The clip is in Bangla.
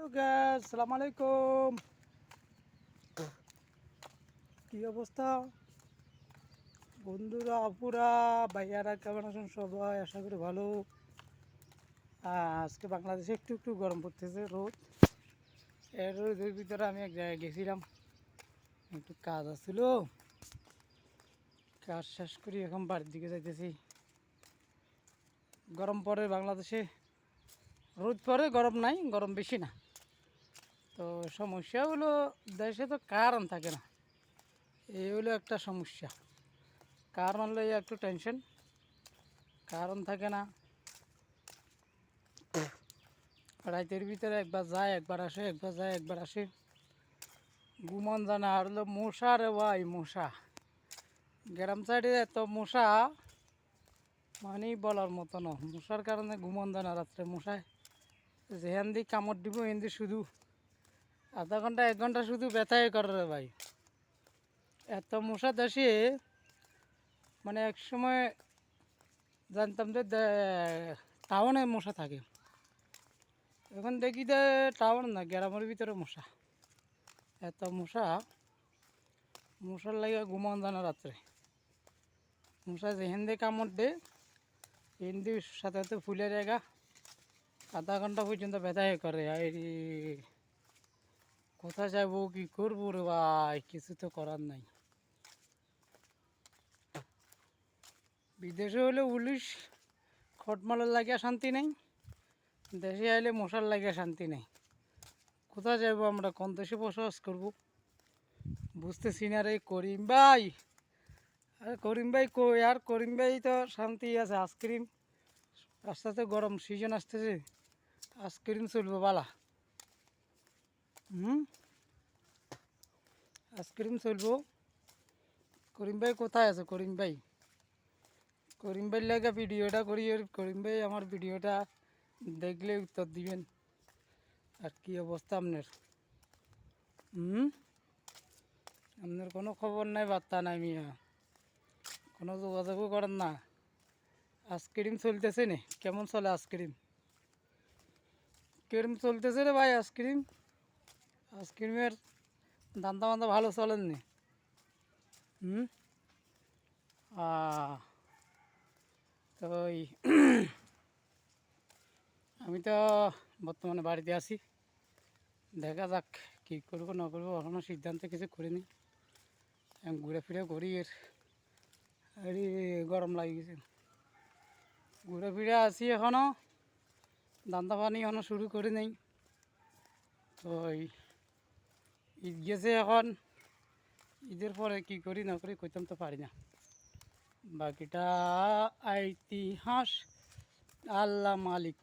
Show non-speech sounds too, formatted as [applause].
হ্যালো গ্যাস সালাম আলাইকুম কি অবস্থা? বন্ধুরা, আপুরা, ভাইয়ারা, কেমন আছেন সবাই? আশা করি ভালো। আজকে বাংলাদেশে একটু একটু গরম পড়তেছে, রোদ। এর রোদের ভিতরে আমি এক জায়গায় গেছিলাম। একটু কাজ আছিল। কাজ শেষ করি এখন বাড়ির দিকে যাইতেছি। গরম পরে বাংলাদেশে। রোদ পরে গরম নাই, গরম বেশি না। সমস্যা হলো, দেশে তো কারণ থাকে না। এই হলো একটা সমস্যা। কারণ হলো একটু টেনশন কারণ থাকে না। রাতের ভিতরে একবার যায়, একবার আসে, একবার যায়, একবার আসে। ঘুমন জানা আর হলো মশা রে ভাই, মশা। গ্রাম সাইডে এত মশা মানে বলার মতো না। মশার কারণে ঘুমন জানা রাত্রে মশায়। যেখান দিয়ে কামড় দিব দিয়ে শুধু আধা ঘণ্টা, এক ঘণ্টা শুধু ব্যথাই করে ভাই। এত মশা দেশে মানে এক সময় জানতাম যে টাউনে মশা থাকে। এখন দেখি যে টাউন না, গ্রামের ভিতরে মশা। এত মশা, মশার লাগে ঘুমান জানা রাত্রে। মশা যেখান দিয়ে কামড় দে হিন্দি সাথে সাথে ফুলের জায়গা। আধা ঘণ্টা পর্যন্ত ব্যথাই করে এই কোথায় যাব, কি করব রে ভাই? কিছু তো করার নাই। বিদেশে হলে পুলিশ খটমালের লাগিয়া শান্তি নেই। দেশে আইলে মশার লাগিয়া শান্তি নেই। কোথায় যাব আমরা? কোন দেশে বসবাস করব? বুঝতেছি না রে করিম ভাই। আরে করিম ভাই কই? আর করিম ভাই তো শান্তি আছে, আইসক্রিম। আস্তে গরম সিজন আসতেছে। আইসক্রিম চলবে বালা। হুম? আইসক্রিম চলবো। করিম ভাই কোথায় আছে? করিম ভাই করিম ভাই লাগে ভিডিওটা করি করিম ভাই আমার ভিডিওটা দেখলে উত্তর দিবেন। আর কি অবস্থা আপনার হুম? আপনার কোনো খবর নাই বার্তা নাই মিয়া। কোনো যোগাযোগও করেন না। আইসক্রিম চলতেছে নে? কেমন চলে আইসক্রিম? কিরম চলতেছে রে ভাই আইসক্রিম? আইসক্রিমের দান্দা বান্দা ভালো চলেন নি হুম তো [clears throat] আমি তো বর্তমানে বাড়িতে আছি। দেখা যাক কী করব, না করব এখনও সিদ্ধান্ত কিছু করিনি। ঘুরে ফিরে করি এর গরম লাগে গেছে। ঘুরে ফিরে আসি এখনও দান্দা পানি এখনও শুরু করি নেই। তো ঈদ গেছে এখন ঈদের পরে কি করি না করি কইতাম তো পারি না। বাকিটা ইতিহাস। আল্লাহ মালিক।